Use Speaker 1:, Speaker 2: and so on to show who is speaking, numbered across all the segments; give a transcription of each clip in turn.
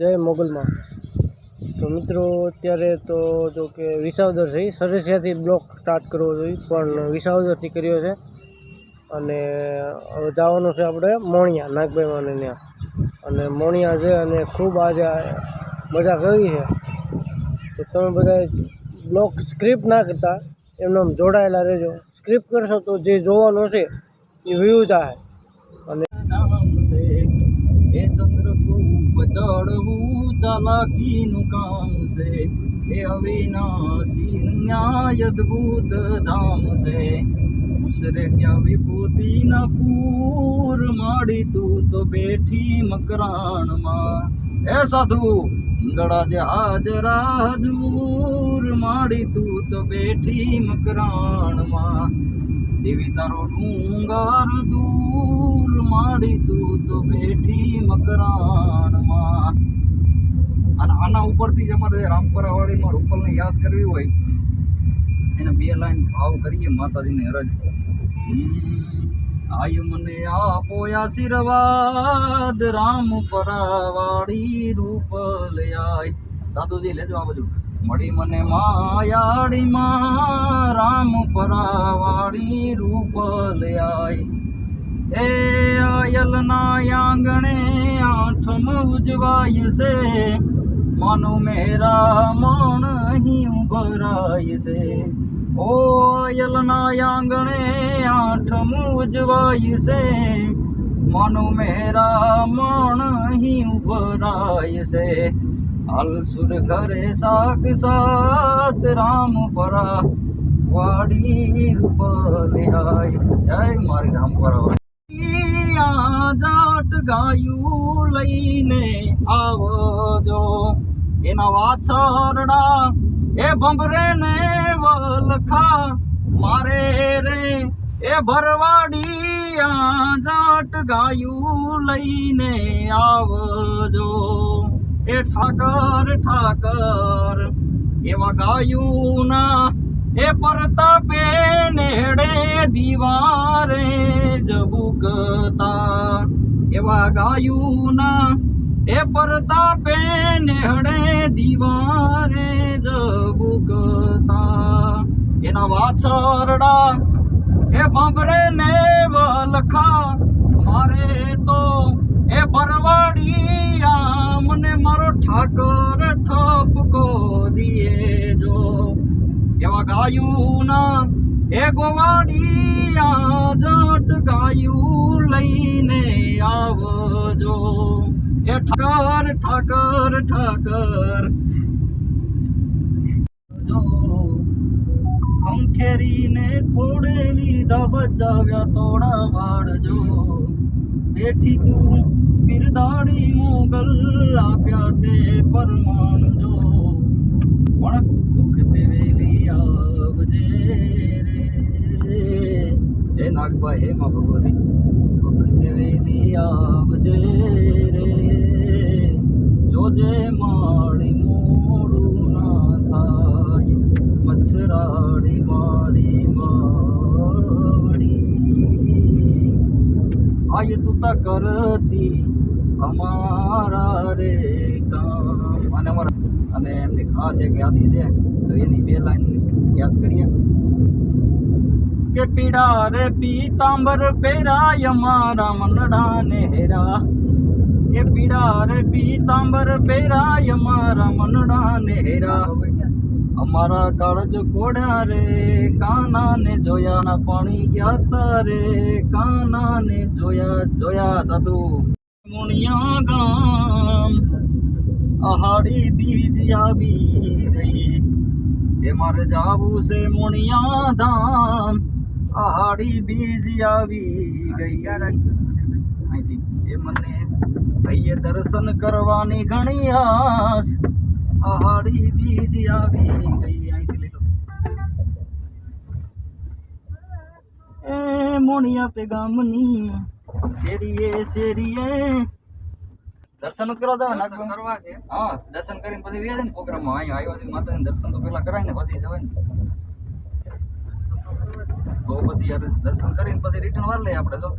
Speaker 1: જય મોગલમાં. તો મિત્રો, અત્યારે તો જો કે વિસાવદર છે, સરસિયાથી બ્લોક સ્ટાર્ટ કરવો જોઈએ, પણ વિસાવદરથી કર્યો છે. અને હવે જવાનું છે આપણે મોણિયા નાગભાઈ માને ત્યાં. અને મોણિયા છે અને ખૂબ આજે મજા કરી છે. તો તમે બધા બ્લોક સ્ક્રિપ્ટ ના કરતા, એમને જોડાયેલા રહેજો. સ્ક્રિપ્ટ કરશો તો જે જોવાનું છે એ વ્યૂ થાય. અને
Speaker 2: નામ છે એ ચંદ્રકૂપ ચડવું ચાલાકીનું કામ છે. એ અવિનાશી ન્યાય અદભુત ધામ છે. ઉસરે ત્યાં વિભૂતિના પૂર માડી તું તો બેઠી મકરાણમાં. એ સાધુ ગળા જે હાજરા હજૂર માડી તું તો બેઠી મકરાણમાં. દેવી તારો ડુંગર દૂર માડી તું તો બેઠી મકરાણમાં. અને ઉપરથી જ અમારે રામપરાવાડીમાં રૂપલને યાદ કરવી હોય, એને બે લાઈન ભાવ કરીએ માતાજીને અરજ આય મને આપો આશીર્વાદ રામ વાળી રૂપલ આય. સાધુજી, લેજો આ બધું. મળી મને માયાડીમાં રામ પરાવાડી રૂપલ આય. એ આયલના આંગણે આઠમ ઉજવાય છે. માનો મેરા મણ અહીં ઉભરાય છે. ઓ આયલના આંગણે આઠ મૂજવાય છે. માનો મેરા મણ અહીં ઉભરાય છે. અલસુર સુર ઘરે સાક સાત રામ પરા વાડી રૂપલિયાય જય મારી રામ પરા જાટ ગાયું આવજો એના વાછરડા, એ ભંભરે ને વલખા, મારે રે, એ ભરવાડી આ જાટ ગાયું લઈને આવજો. એ ઠાકર ઠાકર, એવા ગાયુના, એ પરતાપે નેડે દીવારે જબુકતા એવા ગાયુના એ પેને હડે દીવારે જબુકતા એના વાછરડા, એ ભાંભરે ને વલખા મારે તો એ ભરવાડિયા મને મારો ઠાકર ઠપકો દીએ જો. એવા ગાયુના એ ગોવાડિયા જટ ગાયું લઈને આવજો. એ ઠાકર ઠાકર ઠાકર જો ખંખેરીને ખોડેલી દા બચાવ્યા તોડા વાળજો બેઠી તું બિરદાડી મોગલ આપ્યા તે પરમાણજો પણ દુઃખ તે વેલી આવજે રે હે નાગભાઈ હે મા ભગવતી દુઃખ આય તું તા કરતી. અમારા રે કામ. અને અમારા અને એમની ખાસ એક યાદી છે, તો એની બે લાઈન યાદ કરીએ. કે પીડા રે પીતાંબર પહેરાય અમારા મનડા ને હેરા. કે પીડા રે પીતાંબર પેરાય અમારા મનડા ને હેરા. અમારા કાળજ કોડ્યા રે કાના ને જોયા ના પાણી ગયા રે કાના ને જોયા જોયા સાધુ. મુણિયા ગામ આહાડી બીજ આવી રહી. એ મારે જાવું છે મુણિયા ધામ આહાડી બીજ આવી ગઈ. એ મને ભાઈએ દર્શન કરવાની ઘણી આસ. આહાડી બીજ આવી ગઈ અહીંથી લઈ લો એ મોણિયા પે ગામની શેરીએ શેરીએ દર્શન કરવા જાવ નાગવા કરવા છે હા દર્શન કરીને પછી વ્યાજ ને પ્રોગ્રામમાં અહીંયા આવ્યો છે માતાને દર્શન તો પેલા કરાય ને પછી જવાય ને તો પછી યાર દર્શન કરીને પછી રિટર્ન વાર લઈએ આપણે તો?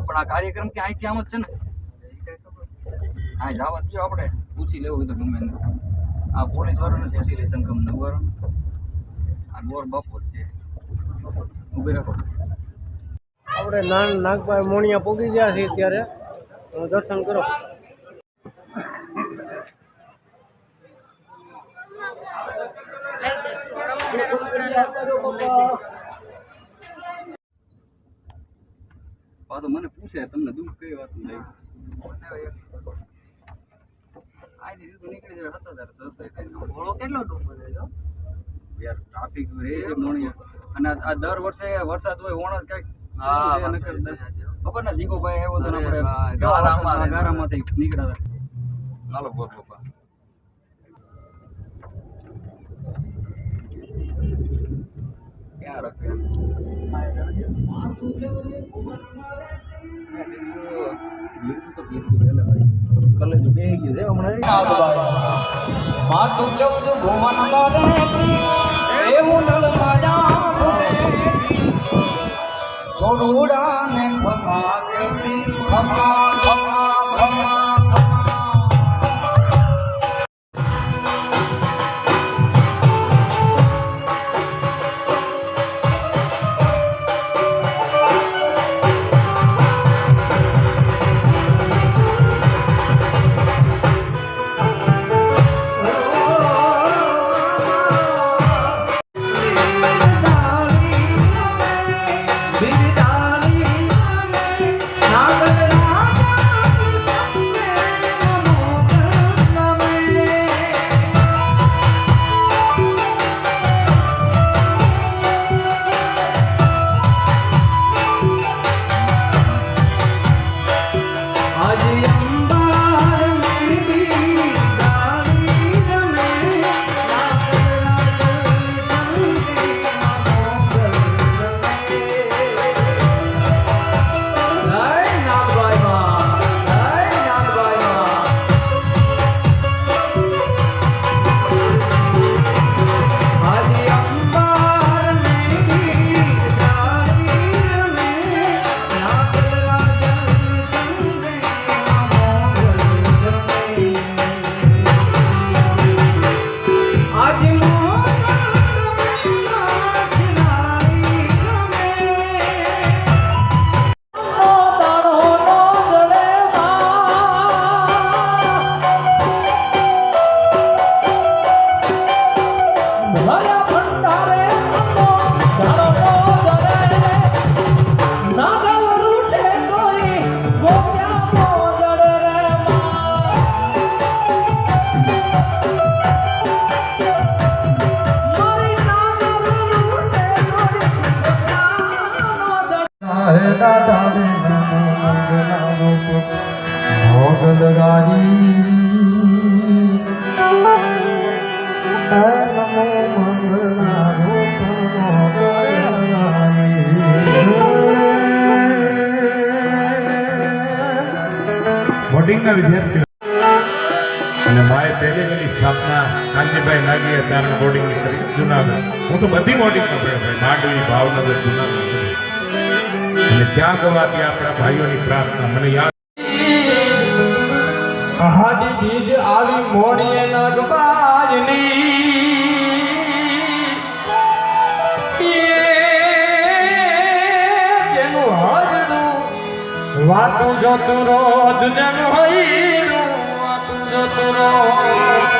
Speaker 2: પણ આ કાર્યક્રમ કે અહીંથી આમ જ છે ને હા જવા દો આપણે. પૂછી લેવું તો ગમે આ પોલીસ વાળાને પૂછી લે સંગમ ને આ બોર બપોર છે. ઊભી રાખો.
Speaker 1: આપણે નાન નાગભાઈ મોણિયા પોગી ગયા છીએ ત્યારે દર્શન કરો.
Speaker 2: પાછો મને પૂછે તમને દુઃખ કઈ વાત નહીં આ દીધી નીકળી જાય હતા સોસાયટી ઘોડો કેટલો ડૂબો જાય યાર ટ્રાફિક રહે છે મોણિયા અને આ- આ દર વર્ષે વરસાદ હોય ઓણ કંઈક ખબર ને જીગોભાઈ આવ્યો તો આપણે ગારામાંથી નીકળ્યા હતા. બોલ ક્યાં રાખ્યું
Speaker 3: માતું ચૌદ ભુવન કરે એવું
Speaker 4: સ્થાપના કાંતિભાઈ નાગી આચાર્ય બોર્ડિંગની કરી. જુનાગઢ. હું તો બધી બોર્ડિંગમાં માંડવી, ભાવનગર, જુનાગઢ. ત્યાં ગવાથી આપણા ભાઈઓની પ્રાર્થના. મને યાદ
Speaker 3: બીજ આવી મોડીએ નાગબાજની વાતું જતું રોજ જેનું હોય જતું રોજ